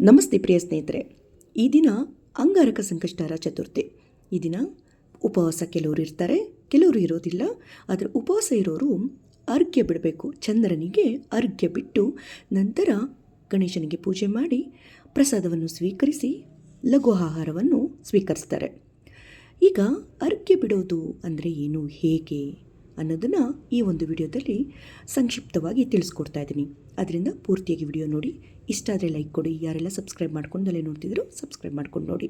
ನಮಸ್ತೆ ಪ್ರಿಯ ಸ್ನೇಹಿತರೆ. ಈ ದಿನ ಅಂಗಾರಕ ಸಂಕಷ್ಟಾರ ಚತುರ್ಥಿ. ಈ ದಿನ ಉಪವಾಸ ಕೆಲವರು ಇರ್ತಾರೆ, ಕೆಲವರು ಇರೋದಿಲ್ಲ. ಆದರೆ ಉಪವಾಸ ಇರೋರು ಅರ್ಘ್ಯ ಬಿಡಬೇಕು. ಚಂದ್ರನಿಗೆ ಅರ್ಘ್ಯ ಬಿಟ್ಟು ನಂತರ ಗಣೇಶನಿಗೆ ಪೂಜೆ ಮಾಡಿ ಪ್ರಸಾದವನ್ನು ಸ್ವೀಕರಿಸಿ ಲಘು ಆಹಾರವನ್ನು ಸ್ವೀಕರಿಸ್ತಾರೆ. ಈಗ ಅರ್ಘ್ಯ ಬಿಡೋದು ಅಂದರೆ ಏನು, ಹೇಗೆ? ಅನ್ನೋದನ್ನು ಈ ಒಂದು ವಿಡಿಯೋದಲ್ಲಿ ಸಂಕ್ಷಿಪ್ತವಾಗಿ ತಿಳಿಸ್ಕೊಡ್ತಾ ಇದ್ದೀನಿ. ಅದರಿಂದ ಪೂರ್ತಿಯಾಗಿ ವಿಡಿಯೋ ನೋಡಿ. ಇಷ್ಟ ಆದರೆ ಲೈಕ್ ಕೊಡಿ. ಯಾರೆಲ್ಲ ಸಬ್ಸ್ಕ್ರೈಬ್ ಮಾಡ್ಕೊಂಡಲ್ಲೇ ನೋಡ್ತಿದ್ರು ಸಬ್ಸ್ಕ್ರೈಬ್ ಮಾಡ್ಕೊಂಡು ನೋಡಿ.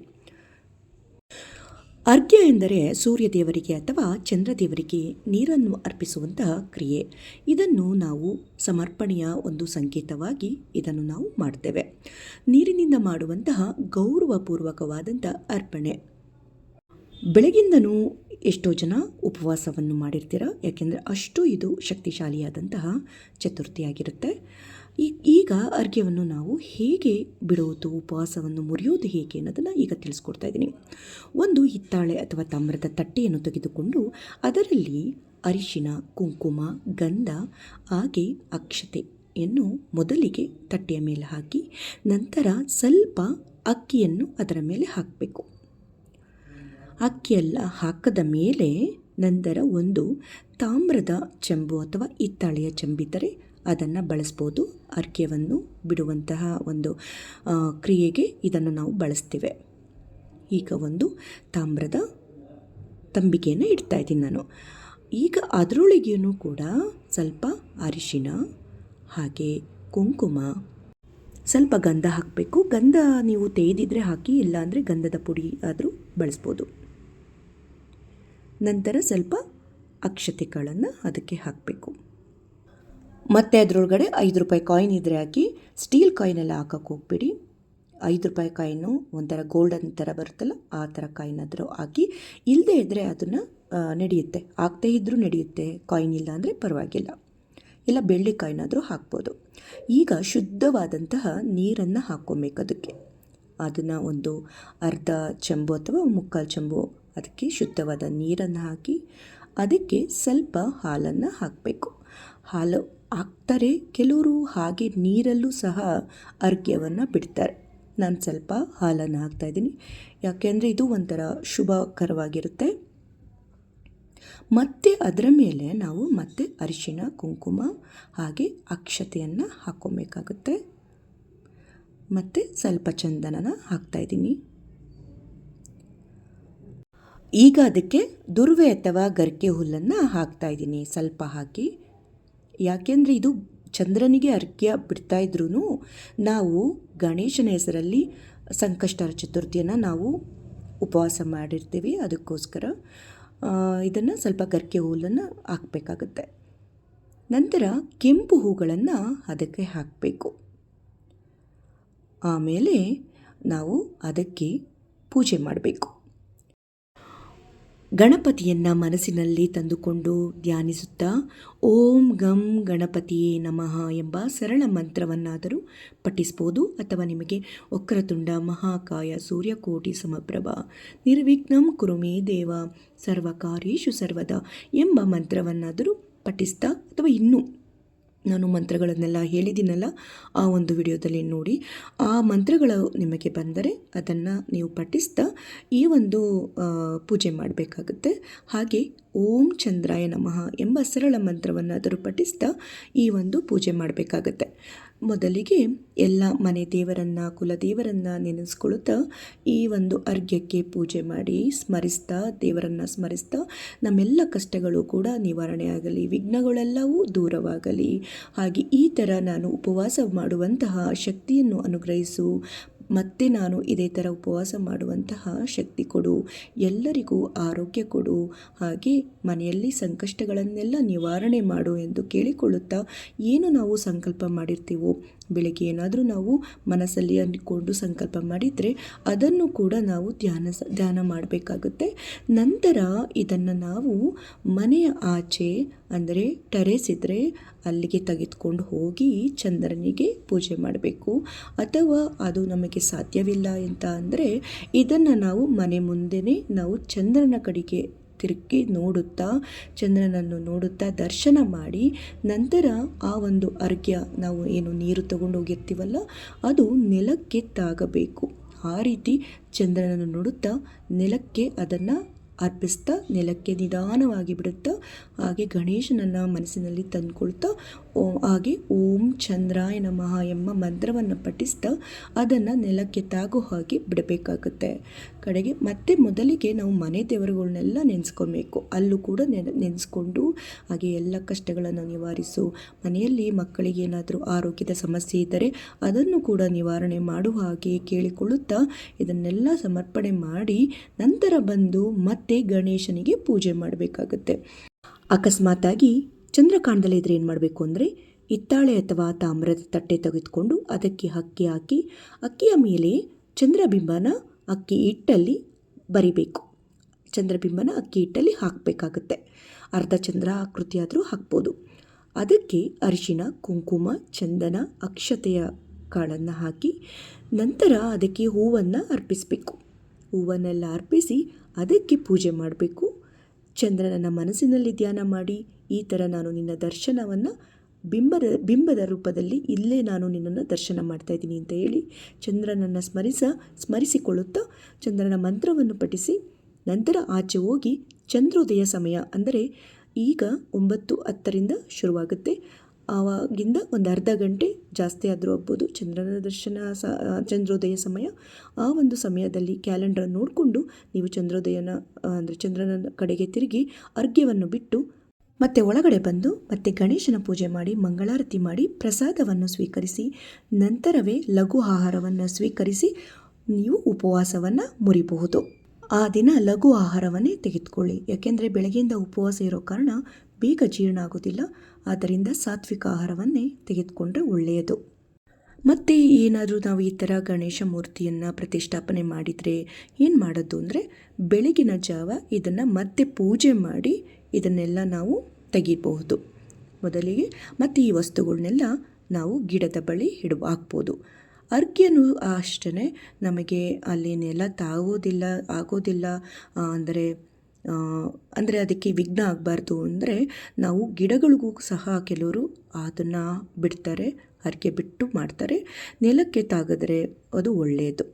ಅರ್ಘ್ಯ ಎಂದರೆ ಸೂರ್ಯದೇವರಿಗೆ ಅಥವಾ ಚಂದ್ರದೇವರಿಗೆ ನೀರನ್ನು ಅರ್ಪಿಸುವಂತಹ ಕ್ರಿಯೆ. ಇದನ್ನು ನಾವು ಸಮರ್ಪಣೆಯ ಒಂದು ಸಂಕೇತವಾಗಿ ಇದನ್ನು ನಾವು ಮಾಡ್ತೇವೆ. ನೀರಿನಿಂದ ಮಾಡುವಂತಹ ಗೌರವಪೂರ್ವಕವಾದಂಥ ಅರ್ಪಣೆ. ಬೆಳಗಿಂದನೂ ಎಷ್ಟೋ ಜನ ಉಪವಾಸವನ್ನು ಮಾಡಿರ್ತೀರ, ಯಾಕೆಂದರೆ ಅಷ್ಟು ಇದು ಶಕ್ತಿಶಾಲಿಯಾದಂತಹ ಚತುರ್ಥಿಯಾಗಿರುತ್ತೆ. ಈಗ ಅರ್ಘ್ಯವನ್ನು ನಾವು ಹೇಗೆ ಬಿಡೋದು, ಉಪವಾಸವನ್ನು ಮುರಿಯೋದು ಹೇಗೆ ಅನ್ನೋದನ್ನು ಈಗ ತಿಳಿಸ್ಕೊಡ್ತಾ ಇದ್ದೀನಿ. ಒಂದು ಹಿತ್ತಾಳೆ ಅಥವಾ ತಾಮ್ರದ ತಟ್ಟೆಯನ್ನು ತೆಗೆದುಕೊಂಡು ಅದರಲ್ಲಿ ಅರಿಶಿನ, ಕುಂಕುಮ, ಗಂಧ, ಹಾಗೆ ಅಕ್ಷತೆಯನ್ನು ಮೊದಲಿಗೆ ತಟ್ಟೆಯ ಮೇಲೆ ಹಾಕಿ, ನಂತರ ಸ್ವಲ್ಪ ಅಕ್ಕಿಯನ್ನು ಅದರ ಮೇಲೆ ಹಾಕಬೇಕು. ಅಕ್ಕಿಯೆಲ್ಲ ಹಾಕದ ಮೇಲೆ ನಂತರ ಒಂದು ತಾಮ್ರದ ಚೆಂಬು ಅಥವಾ ಹಿತ್ತಾಳೆಯ ಚೆಂಬಿದ್ದರೆ ಅದನ್ನು ಬಳಸ್ಬೋದು. ಅರ್ಕೆವನ್ನು ಬಿಡುವಂತಹ ಒಂದು ಕ್ರಿಯೆಗೆ ಇದನ್ನು ನಾವು ಬಳಸ್ತೇವೆ. ಈಗ ಒಂದು ತಾಮ್ರದ ತಂಬಿಗೆಯನ್ನು ಇಡ್ತಾ ಇದ್ದೀನಿ ನಾನು. ಈಗ ಅದರೊಳಗೇನು ಕೂಡ ಸ್ವಲ್ಪ ಅರಿಶಿನ ಹಾಗೆ ಕುಂಕುಮ, ಸ್ವಲ್ಪ ಗಂಧ ಹಾಕಬೇಕು. ಗಂಧ ನೀವು ತೇದಿದ್ರೆ ಹಾಕಿ, ಇಲ್ಲಾಂದರೆ ಗಂಧದ ಪುಡಿ ಆದರೂ ಬಳಸ್ಬೋದು. ನಂತರ ಸ್ವಲ್ಪ ಅಕ್ಷತೆಗಳನ್ನು ಅದಕ್ಕೆ ಹಾಕಬೇಕು. ಮತ್ತು ಅದರೊಳಗಡೆ ಐದು ರೂಪಾಯಿ ಕಾಯಿನ್ ಇದ್ದರೆ ಹಾಕಿ, ಸ್ಟೀಲ್ ಕಾಯಿನೆಲ್ಲ ಹಾಕಕ್ಕೆ ಹೋಗ್ಬೇಡಿ. ಐದು ರೂಪಾಯಿ ಕಾಯಿನು ಒಂಥರ ಗೋಲ್ಡನ್ ಥರ ಬರುತ್ತಲ್ಲ, ಆ ಥರ ಕಾಯಿನ್ ಆದರೂ ಹಾಕಿ ಇಲ್ಲದೆ ಇದ್ದರೆ ಅದನ್ನು ನಡೆಯುತ್ತೆ. ಆಗದೇ ಇದ್ದರೂ ನಡೆಯುತ್ತೆ, ಕಾಯಿನ್ ಇಲ್ಲ ಅಂದರೆ ಪರವಾಗಿಲ್ಲ. ಇಲ್ಲ, ಬೆಳ್ಳಿ ಕಾಯಿನಾದರೂ ಹಾಕ್ಬೋದು. ಈಗ ಶುದ್ಧವಾದಂತಹ ನೀರನ್ನು ಹಾಕ್ಕೊಬೇಕು ಅದಕ್ಕೆ. ಅದನ್ನು ಒಂದು ಅರ್ಧ ಚೆಂಬು ಅಥವಾ ಮುಕ್ಕಾಲು ಚೆಂಬು ಅದಕ್ಕೆ ಶುದ್ಧವಾದ ನೀರನ್ನು ಹಾಕಿ ಅದಕ್ಕೆ ಸ್ವಲ್ಪ ಹಾಲನ್ನು ಹಾಕಬೇಕು. ಹಾಲು ಹಾಕ್ತಾರೆ. ಕೆಲವರು ಹಾಗೆ ನೀರಲ್ಲೂ ಸಹ ಅರ್ಘ್ಯವನ್ನು ಬಿಡ್ತಾರೆ. ನಾನು ಸ್ವಲ್ಪ ಹಾಲನ್ನು ಹಾಕ್ತಾಯಿದ್ದೀನಿ ಯಾಕೆಂದರೆ ಇದು ಒಂಥರ ಶುಭಕರವಾಗಿರುತ್ತೆ. ಮತ್ತು ಅದರ ಮೇಲೆ ನಾವು ಮತ್ತೆ ಅರಿಶಿನ ಕುಂಕುಮ ಹಾಗೆ ಅಕ್ಷತೆಯನ್ನು ಹಾಕ್ಕೊಬೇಕಾಗುತ್ತೆ ಮತ್ತು ಸ್ವಲ್ಪ ಚಂದನನ ಹಾಕ್ತಾಯಿದ್ದೀನಿ ಈಗ ಅದಕ್ಕೆ ದುರ್ವೆ ಅಥವಾ ಗರ್ಕೆ ಹುಲ್ಲನ್ನು ಹಾಕ್ತಾ ಇದ್ದೀನಿ. ಸ್ವಲ್ಪ ಹಾಕಿ. ಯಾಕೆಂದರೆ ಇದು ಚಂದ್ರನಿಗೆ ಅರ್ಘ್ಯ ಬಿಡ್ತಾ ಇದ್ರೂ ನಾವು ಗಣೇಶನ ಹೆಸರಲ್ಲಿ ಸಂಕಷ್ಟರ ಚತುರ್ಥಿಯನ್ನು ನಾವು ಉಪವಾಸ ಮಾಡಿರ್ತೀವಿ. ಅದಕ್ಕೋಸ್ಕರ ಇದನ್ನು ಸ್ವಲ್ಪ ಗರ್ಕೆ ಹುಲ್ಲನ್ನು ಹಾಕಬೇಕಾಗುತ್ತೆ. ನಂತರ ಕೆಂಪು ಹೂಗಳನ್ನು ಅದಕ್ಕೆ ಹಾಕಬೇಕು. ಆಮೇಲೆ ನಾವು ಅದಕ್ಕೆ ಪೂಜೆ ಮಾಡಬೇಕು. ಗಣಪತಿಯನ್ನು ಮನಸ್ಸಿನಲ್ಲಿ ತಂದುಕೊಂಡು ಧ್ಯಾನಿಸುತ್ತಾ ಓಂ ಗಂ ಗಣಪತಿಯೇ ನಮಃ ಎಂಬ ಸರಳ ಮಂತ್ರವನ್ನಾದರೂ ಪಠಿಸ್ಬೋದು ಅಥವಾ ನಿಮಗೆ ವಕ್ರತುಂಡ ಮಹಾಕಾಯ ಸೂರ್ಯಕೋಟಿ ಸಮಪ್ರಭ ನಿರ್ವಿಘ್ನಂ ಕುರುಮೇ ದೇವ ಸರ್ವಕಾರೇಶು ಸರ್ವದ ಎಂಬ ಮಂತ್ರವನ್ನಾದರೂ ಪಠಿಸ್ತಾ ಅಥವಾ ಇನ್ನೂ ನಾನು ಮಂತ್ರಗಳನ್ನೆಲ್ಲ ಹೇಳಿದ್ದೀನಲ್ಲ, ಆ ಒಂದು ವಿಡಿಯೋದಲ್ಲಿ ನೋಡಿ. ಆ ಮಂತ್ರಗಳು ನಿಮಗೆ ಬಂದರೆ ಅದನ್ನು ನೀವು ಪಠಿಸ್ತಾ ಈ ಒಂದು ಪೂಜೆ ಮಾಡಬೇಕಾಗುತ್ತೆ. ಹಾಗೆ ಓಂ ಚಂದ್ರಾಯ ನಮಃ ಎಂಬ ಸರಳ ಮಂತ್ರವನ್ನು ಪಠಿಸ್ತಾ ಈ ಒಂದು ಪೂಜೆ ಮಾಡಬೇಕಾಗತ್ತೆ. ಮೊದಲಿಗೆ ಎಲ್ಲ ಮನೆ ದೇವರನ್ನು, ಕುಲದೇವರನ್ನು ನೆನೆಸ್ಕೊಳ್ತಾ ಈ ಒಂದು ಅರ್ಘ್ಯಕ್ಕೆ ಪೂಜೆ ಮಾಡಿ ಸ್ಮರಿಸ್ತಾ, ದೇವರನ್ನು ಸ್ಮರಿಸ್ತಾ ನಮ್ಮೆಲ್ಲ ಕಷ್ಟಗಳು ಕೂಡ ನಿವಾರಣೆ ಆಗಲಿ, ವಿಘ್ನಗಳೆಲ್ಲವೂ ದೂರವಾಗಲಿ. ಹಾಗೆ ಈ ಥರ ನಾನು ಉಪವಾಸ ಮಾಡುವಂತಹ ಶಕ್ತಿಯನ್ನು ಅನುಗ್ರಹಿಸು ಮತ್ತೆ ನಾನು ಇದೇ ಥರ ಉಪವಾಸ ಮಾಡುವಂತಹ ಶಕ್ತಿ ಕೊಡು, ಎಲ್ಲರಿಗೂ ಆರೋಗ್ಯ ಕೊಡು. ಹಾಗೆ ಮನೆಯಲ್ಲಿ ಸಂಕಷ್ಟಗಳನ್ನೆಲ್ಲ ನಿವಾರಣೆ ಮಾಡು ಎಂದು ಕೇಳಿಕೊಳ್ಳುತ್ತಾ ಏನು ನಾವು ಸಂಕಲ್ಪ ಮಾಡಿರ್ತೀವೋ ಬೆಳಗ್ಗೆ ಏನಾದರೂ ನಾವು ಮನಸ್ಸಲ್ಲಿ ಅಂದ್ಕೊಂಡು ಸಂಕಲ್ಪ ಮಾಡಿದರೆ ಅದನ್ನು ಕೂಡ ನಾವು ಧ್ಯಾನ ಧ್ಯಾನ ಮಾಡಬೇಕಾಗುತ್ತೆ. ನಂತರ ಇದನ್ನು ನಾವು ಮನೆಯ ಆಚೆ ಅಂದರೆ ಟೆರೇಸ್ ಇದ್ದರೆ ಅಲ್ಲಿಗೆ ತೆಗೆದುಕೊಂಡು ಹೋಗಿ ಚಂದ್ರನಿಗೆ ಪೂಜೆ ಮಾಡಬೇಕು. ಅಥವಾ ಅದು ನಮಗೆ ಸಾಧ್ಯವಿಲ್ಲ ಅಂತ ಅಂದರೆ ಇದನ್ನು ನಾವು ಮನೆ ಮುಂದೆನೇ ನಾವು ಚಂದ್ರನ ಕಡೆಗೆ ತಿರುಗಿ ನೋಡುತ್ತಾ ಚಂದ್ರನನ್ನು ನೋಡುತ್ತಾ ದರ್ಶನ ಮಾಡಿ ನಂತರ ಆ ಒಂದು ಅರ್ಘ್ಯ ನಾವು ಏನು ನೀರು ತಗೊಂಡು ಹೋಗಿರ್ತೀವಲ್ಲ, ಅದು ನೆಲಕ್ಕೆ ತಾಗಬೇಕು ಆ ರೀತಿ ಚಂದ್ರನನ್ನು ನೋಡುತ್ತಾ ನೆಲಕ್ಕೆ ಅದನ್ನು ಅರ್ಪಿಸ್ತಾ ನೆಲಕ್ಕೆ ನಿಧಾನವಾಗಿ ಬಿಡುತ್ತಾ, ಹಾಗೆ ಗಣೇಶನನ್ನು ಮನಸ್ಸಿನಲ್ಲಿ ತಂದುಕೊಳ್ತಾ, ಓ, ಹಾಗೆ ಓಂ ಚಂದ್ರಾಯ ನಮಃ ಎಂಬ ಮಂತ್ರವನ್ನು ಪಠಿಸ್ತಾ ಅದನ್ನು ನೆಲಕ್ಕೆ ತಾಗೋ ಹಾಗೆ ಬಿಡಬೇಕಾಗುತ್ತೆ. ಕಡೆಗೆ ಮತ್ತೆ ಮೊದಲಿಗೆ ನಾವು ಮನೆ ದೇವರುಗಳನ್ನೆಲ್ಲ ನೆನೆಸ್ಕೊಬೇಕು. ಅಲ್ಲೂ ಕೂಡ ನೆನೆ, ನೆನೆಸ್ಕೊಂಡು ಹಾಗೆ ಎಲ್ಲ ಕಷ್ಟಗಳನ್ನು ನಿವಾರಿಸು. ಮನೆಯಲ್ಲಿ ಮಕ್ಕಳಿಗೆ ಏನಾದರೂ ಆರೋಗ್ಯದ ಸಮಸ್ಯೆ ಇದ್ದರೆ ಅದನ್ನು ಕೂಡ ನಿವಾರಣೆ ಮಾಡುವ ಹಾಗೆ ಕೇಳಿಕೊಳ್ಳುತ್ತಾ ಇದನ್ನೆಲ್ಲ ಸಮರ್ಪಣೆ ಮಾಡಿ ನಂತರ ಬಂದು ಮತ್ತೆ ಗಣೇಶನಿಗೆ ಪೂಜೆ ಮಾಡಬೇಕಾಗುತ್ತೆ. ಅಕಸ್ಮಾತಾಗಿ ಚಂದ್ರಕಾಂಡದಲ್ಲಿ ಇದ್ರೆ ಏನು ಮಾಡಬೇಕು ಅಂದರೆ ಹಿತ್ತಾಳೆ ಅಥವಾ ತಾಮ್ರದ ತಟ್ಟೆ ತೆಗೆದುಕೊಂಡು ಅದಕ್ಕೆ ಅಕ್ಕಿ ಹಾಕಿ, ಅಕ್ಕಿಯ ಮೇಲೆ ಚಂದ್ರಬಿಂಬನ ಅಕ್ಕಿ ಹಿಟ್ಟಲ್ಲಿ ಬರಿಬೇಕು. ಚಂದ್ರಬಿಂಬನ ಅಕ್ಕಿ ಹಿಟ್ಟಲ್ಲಿ ಹಾಕಬೇಕಾಗತ್ತೆ. ಅರ್ಧ ಚಂದ್ರ ಆಕೃತಿಯಾದರೂ ಹಾಕ್ಬೋದು. ಅದಕ್ಕೆ ಅರಿಶಿನ, ಕುಂಕುಮ, ಚಂದನ, ಅಕ್ಷತೆಯ ಕಾಳನ್ನು ಹಾಕಿ ನಂತರ ಅದಕ್ಕೆ ಹೂವನ್ನು ಅರ್ಪಿಸಬೇಕು. ಹೂವನ್ನೆಲ್ಲ ಅರ್ಪಿಸಿ ಅದಕ್ಕೆ ಪೂಜೆ ಮಾಡಬೇಕು. ಚಂದ್ರನನ್ನ ಮನಸ್ಸಿನಲ್ಲಿ ಧ್ಯಾನ ಮಾಡಿ, ಈ ಥರ ನಾನು ನಿನ್ನ ದರ್ಶನವನ್ನು ಬಿಂಬದ ಬಿಂಬದ ರೂಪದಲ್ಲಿ ಇಲ್ಲೇ ನಾನು ನಿನ್ನನ್ನು ದರ್ಶನ ಮಾಡ್ತಾ ಇದ್ದೀನಿ ಅಂತ ಹೇಳಿ ಚಂದ್ರನನ್ನು ಸ್ಮರಿಸ, ಸ್ಮರಿಸಿಕೊಳ್ಳುತ್ತಾ ಚಂದ್ರನ ಮಂತ್ರವನ್ನು ಪಠಿಸಿ ನಂತರ ಆಚೆ ಹೋಗಿ ಚಂದ್ರೋದಯ ಸಮಯ ಅಂದರೆ ಈಗ ಒಂಬತ್ತು ಹತ್ತರಿಂದ ಶುರುವಾಗುತ್ತೆ. ಆವಾಗಿಂದ ಒಂದು ಅರ್ಧ ಗಂಟೆ ಜಾಸ್ತಿ ಆದರೂ ಆಗ್ಬೋದು. ಚಂದ್ರನ ದರ್ಶನ ಸ ಚಂದ್ರೋದಯ ಸಮಯ. ಆ ಒಂದು ಸಮಯದಲ್ಲಿ ಕ್ಯಾಲೆಂಡರ್ ನೋಡಿಕೊಂಡು ನೀವು ಚಂದ್ರೋದಯನ ಅಂದರೆ ಚಂದ್ರನ ಕಡೆಗೆ ತಿರುಗಿ ಅರ್ಘ್ಯವನ್ನು ಬಿಟ್ಟು ಮತ್ತೆ ಒಳಗಡೆ ಬಂದು ಮತ್ತೆ ಗಣೇಶನ ಪೂಜೆ ಮಾಡಿ, ಮಂಗಳಾರತಿ ಮಾಡಿ, ಪ್ರಸಾದವನ್ನು ಸ್ವೀಕರಿಸಿ, ನಂತರವೇ ಲಘು ಆಹಾರವನ್ನು ಸ್ವೀಕರಿಸಿ ನೀವು ಉಪವಾಸವನ್ನು ಮುರಿಬಹುದು. ಆ ದಿನ ಲಘು ಆಹಾರವನ್ನೇ ತೆಗೆದುಕೊಳ್ಳಿ. ಯಾಕೆಂದರೆ ಬೆಳಗ್ಗೆಯಿಂದ ಉಪವಾಸ ಇರೋ ಕಾರಣ ಬೇಗ ಜೀರ್ಣ ಆಗೋದಿಲ್ಲ. ಆದ್ದರಿಂದ ಸಾತ್ವಿಕ ಆಹಾರವನ್ನೇ ತೆಗೆದುಕೊಂಡ್ರೆ ಒಳ್ಳೆಯದು. ಮತ್ತು ಏನಾದರೂ ನಾವು ಈ ಥರ ಗಣೇಶ ಮೂರ್ತಿಯನ್ನು ಪ್ರತಿಷ್ಠಾಪನೆ ಮಾಡಿದರೆ ಏನು ಮಾಡೋದು ಅಂದರೆ ಬೆಳಗಿನ ಜಾವ ಇದನ್ನು ಮತ್ತೆ ಪೂಜೆ ಮಾಡಿ ಇದನ್ನೆಲ್ಲ ನಾವು ತೆಗಿಬಹುದು. ಮೊದಲಿಗೆ ಮತ್ತು ಈ ವಸ್ತುಗಳನ್ನೆಲ್ಲ ನಾವು ಗಿಡದ ಬಳಿ ಹಿಡ ಹಾಕ್ಬೋದು. ಅರ್ಘ್ಯನೂ ಅಷ್ಟೇ ನಮಗೆ ಅಲ್ಲಿ ನೆಲ ತಾಗೋದಿಲ್ಲ ಆಗೋದಿಲ್ಲ ಅಂದರೆ ಅಂದರೆ ಅದಕ್ಕೆ ವಿಘ್ನ ಆಗಬಾರ್ದು ಅಂದರೆ ನಾವು ಗಿಡಗಳಿಗೂ ಸಹ ಕೆಲವರು ಅದನ್ನು ಬಿಡ್ತಾರೆ ಅರ್ಗೆ ಬಿಟ್ಟು ಮಾಡ್ತಾರೆ. ನೆಲಕ್ಕೆ ತಾಗಿದ್ರೆ ಅದು ಒಳ್ಳೆಯದು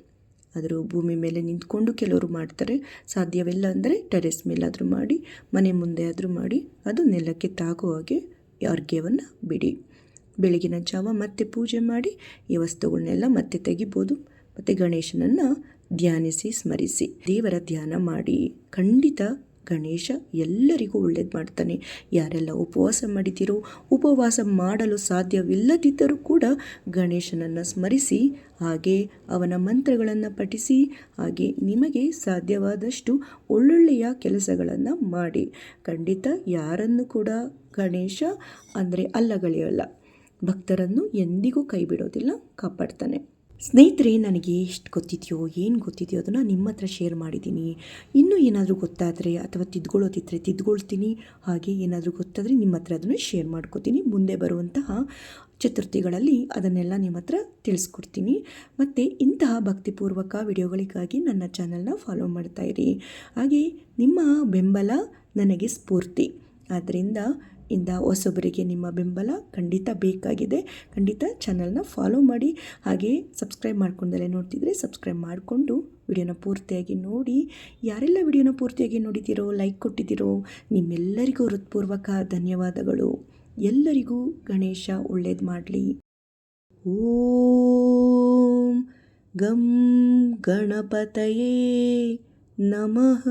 ಆದರೂ ಭೂಮಿ ಮೇಲೆ ನಿಂತ್ಕೊಂಡು ಕೆಲವರು ಮಾಡ್ತಾರೆ. ಸಾಧ್ಯವಿಲ್ಲ ಅಂದರೆ ಟೆರೆಸ್ ಮೇಲಾದರೂ ಮಾಡಿ, ಮನೆ ಮುಂದೆ ಆದರೂ ಮಾಡಿ, ಅದು ನೆಲಕ್ಕೆ ತಾಗುವ ಹಾಗೆ ಅರ್ಘ್ಯವನ್ನು ಬಿಡಿ. ಬೆಳಗಿನ ಜಾವ ಮತ್ತೆ ಪೂಜೆ ಮಾಡಿ ಈ ವಸ್ತುಗಳನ್ನೆಲ್ಲ ಮತ್ತೆ ತೆಗಿಬೋದು. ಮತ್ತು ಗಣೇಶನನ್ನು ಧ್ಯಾನಿಸಿ, ಸ್ಮರಿಸಿ, ದೇವರ ಧ್ಯಾನ ಮಾಡಿ. ಖಂಡಿತ ಗಣೇಶ ಎಲ್ಲರಿಗೂ ಒಳ್ಳೇದು ಮಾಡ್ತಾನೆ. ಯಾರೆಲ್ಲ ಉಪವಾಸ ಮಾಡಿದ್ದೀರೋ, ಉಪವಾಸ ಮಾಡಲು ಸಾಧ್ಯವಿಲ್ಲದಿದ್ದರೂ ಕೂಡ ಗಣೇಶನನ್ನು ಸ್ಮರಿಸಿ, ಹಾಗೆ ಅವನ ಮಂತ್ರಗಳನ್ನು ಪಠಿಸಿ, ಹಾಗೆ ನಿಮಗೆ ಸಾಧ್ಯವಾದಷ್ಟು ಒಳ್ಳೊಳ್ಳೆಯ ಕೆಲಸಗಳನ್ನು ಮಾಡಿ. ಖಂಡಿತ ಯಾರನ್ನು ಕೂಡ ಗಣೇಶ ಅಂದರೆ ಅಲ್ಲಗಳೆಯಲ್ಲ ಭಕ್ತರನ್ನು ಎಂದಿಗೂ ಕೈ ಬಿಡೋದಿಲ್ಲ ಕಾಪಾಡ್ತಾನೆ. ಸ್ನೇಹಿತರೆ, ನನಗೆ ಎಷ್ಟು ಗೊತ್ತಿದೆಯೋ, ಏನು ಗೊತ್ತಿದೆಯೋ ಅದನ್ನು ನಿಮ್ಮ ಹತ್ರ ಶೇರ್ ಮಾಡಿದ್ದೀನಿ. ಇನ್ನೂ ಏನಾದರೂ ಗೊತ್ತಾದರೆ ಅಥವಾ ತಿದ್ಕೊಳ್ಳೋದಿದ್ದರೆ ತಿದ್ಕೊಳ್ತೀನಿ. ಹಾಗೆ ಏನಾದರೂ ಗೊತ್ತಾದರೆ ನಿಮ್ಮ ಹತ್ರ ಅದನ್ನು ಶೇರ್ ಮಾಡ್ಕೋತೀನಿ. ಮುಂದೆ ಬರುವಂತಹ ಚತುರ್ಥಿಗಳಲ್ಲಿ ಅದನ್ನೆಲ್ಲ ನಿಮ್ಮ ಹತ್ರ ತಿಳಿಸ್ಕೊಡ್ತೀನಿ. ಮತ್ತು ಇಂತಹ ಭಕ್ತಿಪೂರ್ವಕ ವಿಡಿಯೋಗಳಿಗಾಗಿ ನನ್ನ ಚಾನಲ್ನ ಫಾಲೋ ಮಾಡ್ತಾಯಿರಿ ಹಾಗೆ ನಿಮ್ಮ ಬೆಂಬಲ ನನಗೆ ಸ್ಫೂರ್ತಿ. ಆದ್ದರಿಂದ ಇಂದ ಹೊಸೊಬ್ಬರಿಗೆ ನಿಮ್ಮ ಬೆಂಬಲ ಖಂಡಿತ ಬೇಕಾಗಿದೆ. ಖಂಡಿತ ಚಾನಲ್ನ ಫಾಲೋ ಮಾಡಿ. ಹಾಗೆ ಸಬ್ಸ್ಕ್ರೈಬ್ ಮಾಡ್ಕೊಂಡಲ್ಲೇ ನೋಡ್ತಿದ್ರೆ ಸಬ್ಸ್ಕ್ರೈಬ್ ಮಾಡಿಕೊಂಡು ವಿಡಿಯೋನ ಪೂರ್ತಿಯಾಗಿ ನೋಡಿ. ಯಾರೆಲ್ಲ ವಿಡಿಯೋನ ಪೂರ್ತಿಯಾಗಿ ನೋಡಿದ್ದೀರೋ ಲೈಕ್ ಕೊಟ್ಟಿದ್ದೀರೋ ನಿಮ್ಮೆಲ್ಲರಿಗೂ ಹೃತ್ಪೂರ್ವಕ ಧನ್ಯವಾದಗಳು. ಎಲ್ಲರಿಗೂ ಗಣೇಶ ಒಳ್ಳೇದು ಮಾಡಲಿ. ಓಂ ಗಂ ಗಣಪತಯೇ ನಮಃ.